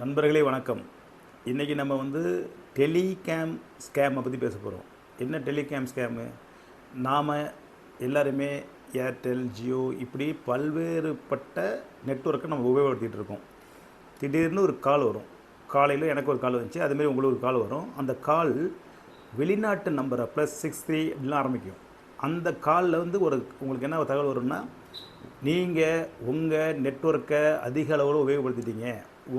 நண்பர்களே வணக்கம். இன்றைக்கி நம்ம வந்து டெலிகேம் ஸ்கேமை பற்றி பேச போகிறோம் என்ன டெலிகேம் ஸ்கேமு? நாம் எல்லாருமே ஏர்டெல் ஜியோ இப்படி பல்வேறுபட்ட நெட்ஒர்க்கை நம்ம உபயோகப்படுத்திகிட்டு இருக்கோம். திடீர்னு ஒரு கால் வரும். காலையில் எனக்கு ஒரு கால் வந்துச்சு அதுமாரி உங்களுக்கு ஒரு கால் வரும். அந்த கால் வெளிநாட்டு நம்பரை? ப்ளஸ் சிக்ஸ் த்ரீ அப்படிலாம் ஆரம்பிக்கும். அந்த காலில் வந்து ஒரு உங்களுக்கு என்ன தகவல் வரும்னா நீங்கள் உங்கள் நெட்வொர்க்கை அதிக அளவில் உபயோகப்படுத்திட்டீங்க.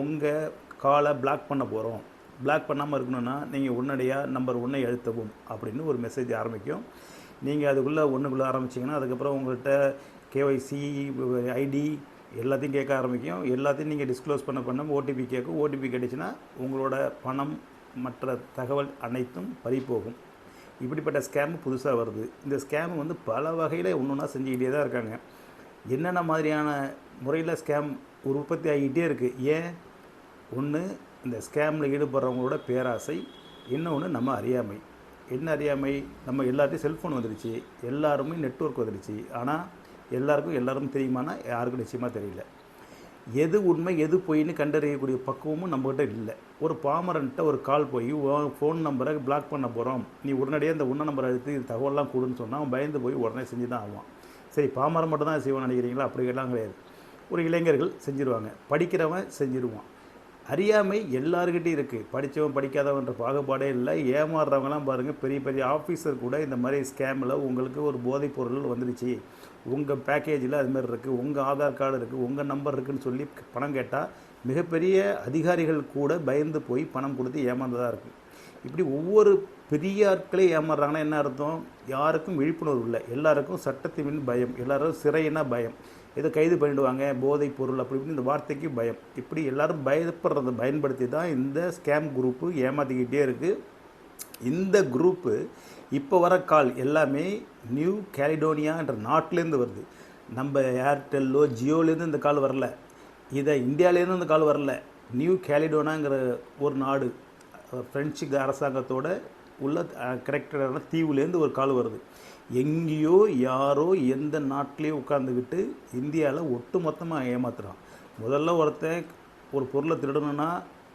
உங்கள் காலை பிளாக் பண்ண போகிறோம் பிளாக் பண்ணாமல் இருக்கணும்னா நீங்கள் உடனடியாக நம்பர் ஒன்றை எழுத்தவும் அப்படின்னு ஒரு மெசேஜ் ஆரம்பிக்கும். நீங்கள் அதுக்குள்ளே ஒன்றுக்குள்ளே ஆரம்பிச்சிங்கன்னா அதுக்கப்புறம் உங்கள்கிட்ட கேஒய்சி ஐடி எல்லாத்தையும் கேட்க ஆரம்பிக்கும். எல்லாத்தையும் நீங்கள் டிஸ்க்ளோஸ் பண்ண பண்ண ஓடிபி கேட்கும். ஓடிபி கிடைச்சுன்னா உங்களோட பணம் மற்ற தகவல் அனைத்தும் பறிப்போகும் இப்படிப்பட்ட ஸ்கேம் புதுசாக வருது. இந்த ஸ்கேம் வந்து பல வகையில் ஒன்று ஒன்றா செஞ்சுக்கிட்டே தான் இருக்காங்க. என்னென்ன மாதிரியான முறையில் ஸ்கேம் உற்பத்தி ஆகிக்கிட்டே இருக்குது ஏன்? ஒன்று இந்த ஸ்கேமில் ஈடுபடுறவங்களோட பேராசை. இன்னொன்று நம்ம அறியாமை. என்ன அறியாமை? நம்ம எல்லாத்தையும் செல்ஃபோன் வந்துடுச்சு எல்லாருமே நெட்ஒர்க் வந்துடுச்சு ஆனால் எல்லாருக்கும் எல்லாரும் தெரியுமானா? யாருக்கும் நிச்சயமாக தெரியல. எது உண்மை எது பொய்ன்னு கண்டறியக்கூடிய பக்குவமும் நம்மகிட்ட இல்லை. ஒரு பாமரன்ட்ட ஒரு கால் போய் ஃபோன் நம்பரை பிளாக் பண்ண போகிறோம் நீ உடனடியாக இந்த உன்ன நம்பரை எடுத்து இது தகவலாம் கொடுன்னு சொன்னால் அவன் பயந்து போய் உடனே செஞ்சு தான் ஆவான். சரி பாமரம் மட்டும் தான் செய்வான் நினைக்கிறீங்களா? அப்படி எல்லாம் கிடையாது. ஒரு இளைஞர்கள் செஞ்சுருவாங்க. படிக்கிறவன் செஞ்சுருவான். அறியாமை எல்லாருக்கிட்டையும் இருக்குது படித்தவன் படிக்காதவன்ற பாகுபாடே இல்லை. ஏமாறுறவங்களாம் பாருங்கள் பெரிய பெரிய ஆஃபீஸர் கூட இந்த மாதிரி ஸ்கேமில் உங்களுக்கு ஒரு போதைப் பொருள் வந்துடுச்சு உங்கள் பேக்கேஜில் அதுமாரி இருக்குது உங்கள் ஆதார் கார்டு இருக்குது உங்கள் நம்பர் இருக்குதுன்னு சொல்லி பணம் கேட்டால் மிகப்பெரிய அதிகாரிகள் கூட பயந்து போய் பணம் கொடுத்து ஏமாந்ததாக இருக்குது இப்படி ஒவ்வொரு பெரிய ஆட்களே ஏமாறுறாங்கன்னா என்ன அர்த்தம்? யாருக்கும் விழிப்புணர்வு இல்லை. எல்லாருக்கும் சட்டத்தின் பயம். எல்லாரும் சிறையினா பயம். இதை கைது பண்ணிடுவாங்க போதைப் பொருள் அப்படி இப்படின்னு இந்த வார்த்தைக்கு பயம். இப்படி எல்லாரும் பயப்படுறதை பயன்படுத்தி தான் இந்த ஸ்கேம் குரூப்பு ஏமாற்றிக்கிட்டே இருக்குது இந்த குரூப்பு இப்போ வர கால் எல்லாமே நியூ கேலிடோனியான்ற நாட்டிலேருந்து வருது. நம்ம ஏர்டெல்லோ ஜியோலேருந்து இந்த கால் வரல. இதை இந்தியாவிலேருந்து இந்த கால் வரல. நியூ கேலிடோனாங்கிற ஒரு நாடு ஃப்ரெஞ்சு அரசாங்கத்தோட உள்ள கரெக்டான தீவுலேருந்து ஒரு கால் வருது. எங்கேயோ யாரோ எந்த நாட்டிலேயோ உட்காந்துக்கிட்டு இந்தியாவில் ஒட்டு மொத்தமாக ஏமாத்துகிறான் முதல்ல ஒருத்தன் ஒரு பொருளை திருடணுன்னா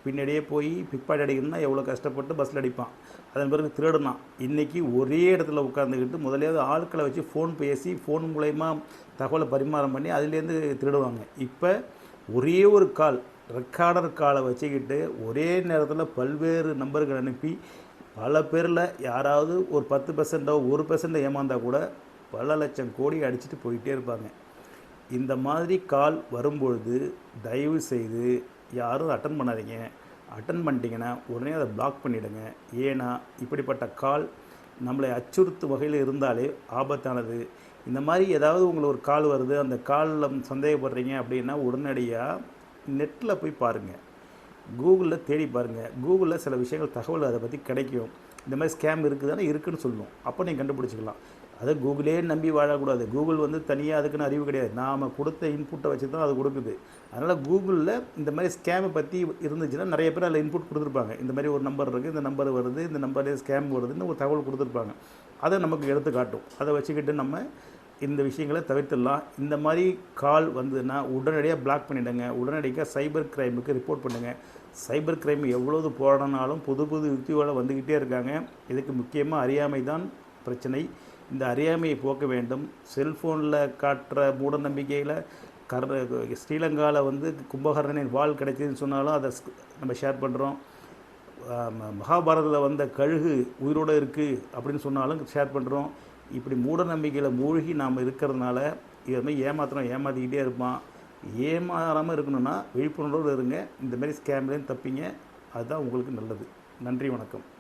பின்னாடியே போய் பிக்பாட் அடிக்கணும்னா எவ்வளோ கஷ்டப்பட்டு பஸ்ஸில் அடிப்பான். அதன் பிறகு திருடுனான். இன்றைக்கி ஒரே இடத்துல உட்காந்துக்கிட்டு முதலையாவது ஆட்களை வச்சு ஃபோன் பேசி ஃபோன் மூலயமா தகவலை பரிமாறம் பண்ணி அதுலேருந்து திருடுவாங்க. இப்போ ஒரே ஒரு கால் ரெக்கார்டர் காலை வச்சுக்கிட்டு ஒரே நேரத்தில் பல்வேறு நம்பர்கள் அனுப்பி பல பேரில் யாராவது ஒரு பத்து பர்சண்ட்டோ ஒரு பர்சன்டோ ஏமாந்தால் கூட பல லட்சம் கோடி அடிச்சுட்டு போயிட்டே இருப்பாங்க. இந்த மாதிரி கால் வரும்பொழுது தயவு செய்து யாரும் அட்டன் பண்ணாதீங்க. அட்டன் பண்ணிட்டீங்கன்னா உடனே அதை பிளாக் பண்ணிவிடுங்க ஏன்னா இப்படிப்பட்ட கால் நம்மளை அச்சுறுத்தும் வகையில் இருந்தாலே ஆபத்தானது. இந்த மாதிரி ஏதாவது உங்களுக்கு ஒரு கால் வருது அந்த காலில் சந்தேகப்படுறீங்க அப்படின்னா உடனடியாக நெட்டில் போய் பாருங்கள் கூகுளில் தேடி பாருங்கள் கூகுளில் சில விஷயங்கள் தகவல் அதை பற்றி கிடைக்கும். இந்த மாதிரி ஸ்கேம் இருக்குதுன்னா இருக்குன்னு சொல்லணும் அப்போ நீங்கள் கண்டுபிடிச்சிக்கலாம். அதை கூகுளே நம்பி வாழக்கூடாது. கூகுள் வந்து தனியாக அதுக்குன்னு அறிவு கிடையாது. நாம் கொடுத்த இன்புட்டை வச்சு தான் அது கொடுக்குது. அதனால் கூகுளில் இந்த மாதிரி ஸ்கேமை பற்றி இருந்துச்சுன்னா நிறைய பேர் அதில் இன்புட் கொடுத்துருப்பாங்க. இந்த மாதிரி ஒரு நம்பர் இருக்குது இந்த நம்பர் வருது இந்த நம்பர்லேயே ஸ்கேம் வருதுன்னு ஒரு தகவல் கொடுத்துருப்பாங்க. அதை நமக்கு எடுத்து காட்டும் அதை வச்சுக்கிட்டு நம்ம இந்த விஷயங்களை தவிர்த்துடலாம். இந்த மாதிரி கால் வந்ததுன்னா உடனடியாக பிளாக் பண்ணிவிடுங்க உடனடியாக சைபர் கிரைமுக்கு ரிப்போர்ட் பண்ணுங்கள் சைபர் கிரைம் எவ்வளவு போராடினாலும் புது புது யுக்தியோடு வந்துக்கிட்டே இருக்காங்க. இதுக்கு முக்கியமாக அறியாமை தான் பிரச்சனை. இந்த அறியாமையை போக்க வேண்டும். செல்ஃபோனில் காட்டுற மூட நம்பிக்கையில் கர் ஸ்ரீலங்காவில் வந்து கும்பகர்ணனின் வால் கிடைச்சதுன்னு சொன்னாலும் அதை நம்ம ஷேர் பண்ணுறோம் மகாபாரதத்தில் வந்த கழுகு உயிரோடு இருக்குது அப்படின்னு சொன்னாலும் ஷேர் பண்ணுறோம் இப்படி மூட நம்பிக்கையில் மூழ்கி நாம் இருக்கிறதுனால இதுமாதிரி ஏமாத்துறோம் ஏமாற்றிக்கிட்டே இருப்பான். ஏமாறாமல் இருக்கணும்னா விழிப்புணர்வோடு இருங்க. இந்தமாரி ஸ்கேம்லேருந்து தப்பிங்க. அதுதான் உங்களுக்கு நல்லது. நன்றி வணக்கம்.